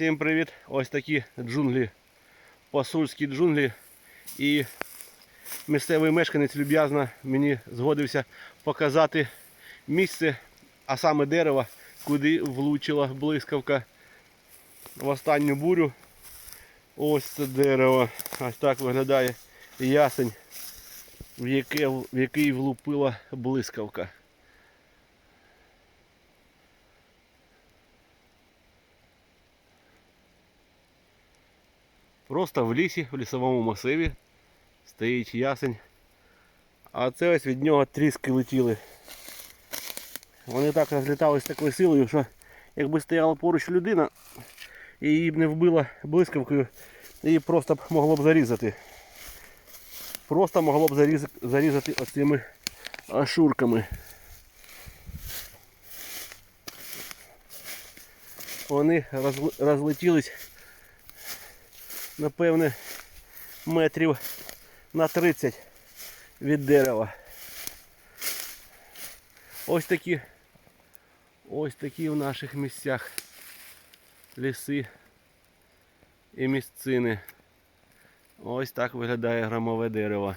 Всім привіт! Ось такі джунглі, посульські джунглі. І місцевий мешканець люб'язно мені згодився показати місце, а саме дерево, куди влучила блискавка в останню бурю. Ось це дерево. Ось так виглядає ясень, в, яке, в який влупила блискавка. Просто в лісі, в лісовому масиві стоїть ясень. А це ось від нього тріски летіли. Вони так розлітались такою силою, що якби стояла поруч людина і її б не вбила блискавкою, її просто б могло б зарізати. Просто могло б заріз- зарізати оцими ашурками. Вони розл- розлетілись напевне, метрів на 30 від дерева. Ось такі, ось такі в наших місцях ліси і місцини. Ось так виглядає громове дерево.